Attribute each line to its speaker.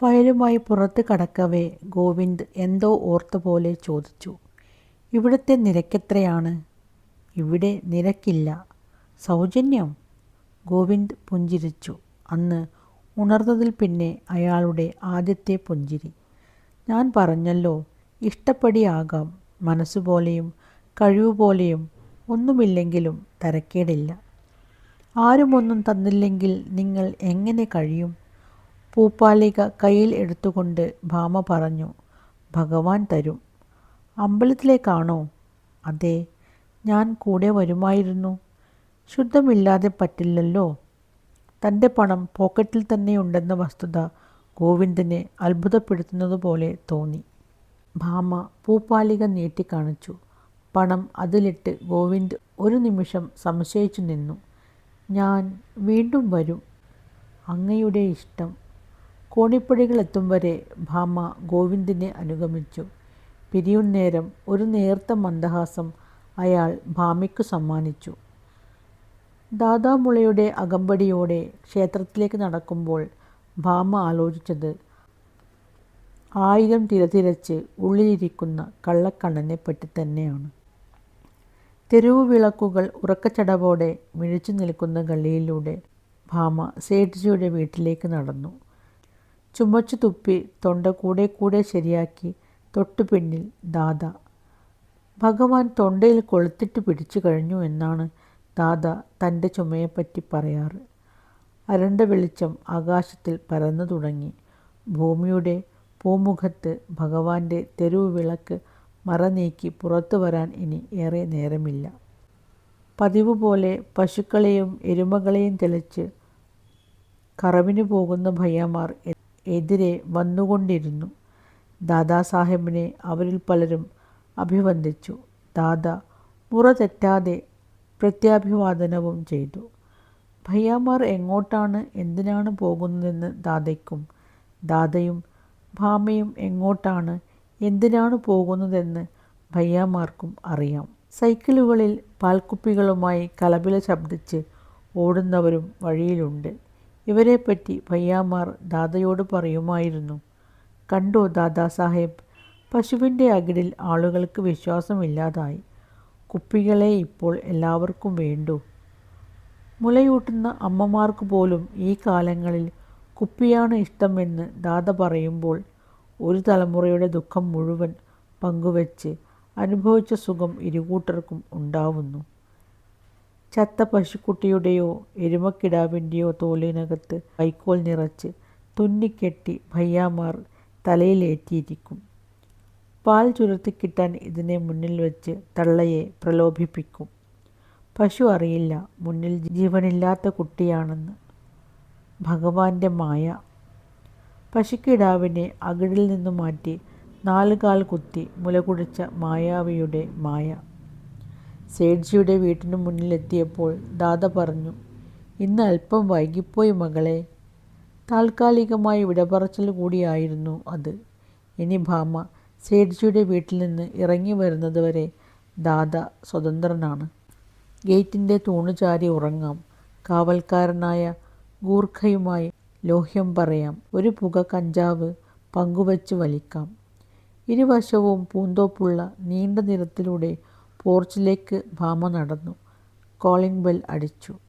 Speaker 1: ഫയലുമായി പുറത്ത് കടക്കവേ ഗോവിന്ദ് എന്തോ ഓർത്ത പോലെ ചോദിച്ചു. "ഇവിടുത്തെ നിരക്കെത്രയാണ്? " "ഇവിടെ നിരക്കില്ല. സൗജന്യം? " ഗോവിന്ദ് പുഞ്ചിരിച്ചു. അന്ന് ഉണർന്നതിൽ പിന്നെ അയാളുടെ ആദ്യത്തെ പുഞ്ചിരി. "ഞാൻ പറഞ്ഞല്ലോ, ഇഷ്ടപ്പടിയാകാം. മനസ്സുപോലെയും കഴിവുപോലെയും ഒന്നുമില്ലെങ്കിലും തരക്കേടില്ല. ആരുമൊന്നും തന്നില്ലെങ്കിൽ നിങ്ങൾ എങ്ങനെ കഴിയും? " പൂപ്പാലിക കയ്യിൽ എടുത്തുകൊണ്ട് ഭാമ പറഞ്ഞു. "ഭഗവാൻ തരും. " "അമ്പലത്തിലേക്കാണോ? " "അതെ. ഞാൻ കൂടെ വരുമായിരുന്നു. " "ശുദ്ധമില്ലാതെ പറ്റില്ലല്ലോ? " തന്റെ പണം പോക്കറ്റിൽ തന്നെയുണ്ടെന്ന വസ്തുത ഗോവിന്ദനെ അത്ഭുതപ്പെടുത്തുന്നതുപോലെ തോന്നി. ഭാമ പൂപ്പാലിക നീട്ടിക്കാണിച്ചു. പണം അതിലിട്ട് ഗോവിന്ദ് ഒരു നിമിഷം സംശയിച്ചു നിന്നു. "ഞാൻ വീണ്ടും വരും. അങ്ങയുടെ ഇഷ്ടം. " കോണിപ്പടികളെത്തുംവരെ ഭാമ ഗോവിന്ദിനെ അനുഗമിച്ചു. പിരിയുന്നേരം ഒരു നേർത്ത മന്ദഹാസം അയാൾ ഭാമയ്ക്കു സമ്മാനിച്ചു. ദാദാമുളയുടെ അകമ്പടിയോടെ ക്ഷേത്രത്തിലേക്ക് നടക്കുമ്പോൾ ഭാമ ആലോചിച്ചത് ആയിരം തിരതിരച്ച് ഉള്ളിലിരിക്കുന്ന കള്ളക്കണ്ണനെ പറ്റി തന്നെയാണ് തെരുവു വിളക്കുകൾ ഉറക്കച്ചടവോടെ മിഴിച്ചു നിൽക്കുന്ന ഗള്ളിയിലൂടെ ഭാമ സേഠ്ജിയുടെ വീട്ടിലേക്ക് നടന്നു. ചുമച്ചുതുപ്പി തൊണ്ട കൂടെ കൂടെ ശരിയാക്കി തൊട്ടു പിന്നിൽ ദാദ ഭഗവാൻ തൊണ്ടയിൽ കൊളുത്തിട്ട് പിടിച്ചു കഴിഞ്ഞു എന്നാണ് ദാദ തന്റെ ചുമയെപ്പറ്റി പറയാറ്. അരണ്ട വെളിച്ചം ആകാശത്തിൽ പരന്നു തുടങ്ങി ഭൂമിയുടെ പൂമുഖത്ത് ഭഗവാന്റെ തെരുവ് വിളക്ക് മറനീക്കി പുറത്തുവരാൻ ഇനി ഏറെ നേരമില്ല. പതിവ് പോലെ പശുക്കളെയും എരുമകളെയും തെളിച്ച് കറവിന് പോകുന്ന ഭയ്യാമാർ എതിരെ വന്നുകൊണ്ടിരുന്നു. ദാദാസാഹേബിനെ അവരിൽ പലരും അഭിവന്ദിച്ചു. ദാദ മുറ തെറ്റാതെ പ്രത്യാഭിവാദനവും ചെയ്തു. ഭയ്യാമാർ എങ്ങോട്ടാണ് എന്തിനാണ് പോകുന്നതെന്ന് ദാദയ്ക്കും ദാദയും ഭാമയും എങ്ങോട്ടാണ് എന്തിനാണ് പോകുന്നതെന്ന് ഭയ്യാമാർക്കും അറിയാം. സൈക്കിളുകളിൽ പാൽക്കുപ്പികളുമായി കലപില ശബ്ദിച്ച് ഓടുന്നവരും വഴിയിലുണ്ട്. ഇവരെപ്പറ്റി പയ്യാമാർ ദാദയോട് പറയുമായിരുന്നു. "കണ്ടോ ദാദാസാഹേബ് പശുവിന്റെ അകിടിൽ ആളുകൾക്ക് വിശ്വാസമില്ലാതായി. കുപ്പികളെ ഇപ്പോൾ എല്ലാവർക്കും വേണ്ടു മുലയൂട്ടുന്ന അമ്മമാർക്ക് പോലും ഈ കാലങ്ങളിൽ കുപ്പിയാണ് ഇഷ്ടമെന്ന് ദാദ പറയുമ്പോൾ ഒരു തലമുറയുടെ ദുഃഖം മുഴുവൻ പങ്കുവച്ച് അനുഭവിച്ച സുഖം ഇരുകൂട്ടർക്കും ഉണ്ടാവുന്നു. " ചത്ത പശുക്കുട്ടിയുടെയോ എരുമക്കിടാവിന്റെയോ തോലിനകത്ത് വൈക്കോൽ നിറച്ച് തുന്നിക്കെട്ടി ഭയ്യാമാർ തലയിലേറ്റിയിരിക്കും. പാൽ ചുരത്തിക്കിട്ടാൻ ഇതിനെ മുന്നിൽ വെച്ച് തള്ളയെ പ്രലോഭിപ്പിക്കും. പശു അറിയില്ല മുന്നിൽ ജീവനില്ലാത്ത കുട്ടിയാണെന്ന്. ഭഗവാന്റെ മായ. പശുക്കിടാവിനെ അകിടിൽ നിന്നു മാറ്റി നാലുകാൽ കുത്തി മുലകുടിച്ച മായാവിയുടെ മായ. സേഠ്ജിയുടെ വീട്ടിനു മുന്നിലെത്തിയപ്പോൾ ദാദ പറഞ്ഞു. "ഇന്ന് അല്പം വൈകിപ്പോയി മകളെ " താൽക്കാലികമായ വിടപറച്ചിൽ കൂടിയായിരുന്നു അത്. ഇനി ഭാമ നിന്ന് ഇറങ്ങി വരുന്നതുവരെ ദാദ സ്വതന്ത്രനാണ്. ഗേറ്റിന്റെ തൂണുചാരി ഉറങ്ങാം. കാവൽക്കാരനായ ഗൂർഖയുമായി ലോഹ്യം പറയാം. ഒരു പുക കഞ്ചാവ് പങ്കുവച്ച് വലിക്കാം. ഇരുവശവും പൂന്തോപ്പുള്ള നീണ്ട നിരത്തിലൂടെ പോർച്ചിലേക്ക് ഭാമ നടന്നു. കോളിംഗ് ബെൽ അടിച്ചു.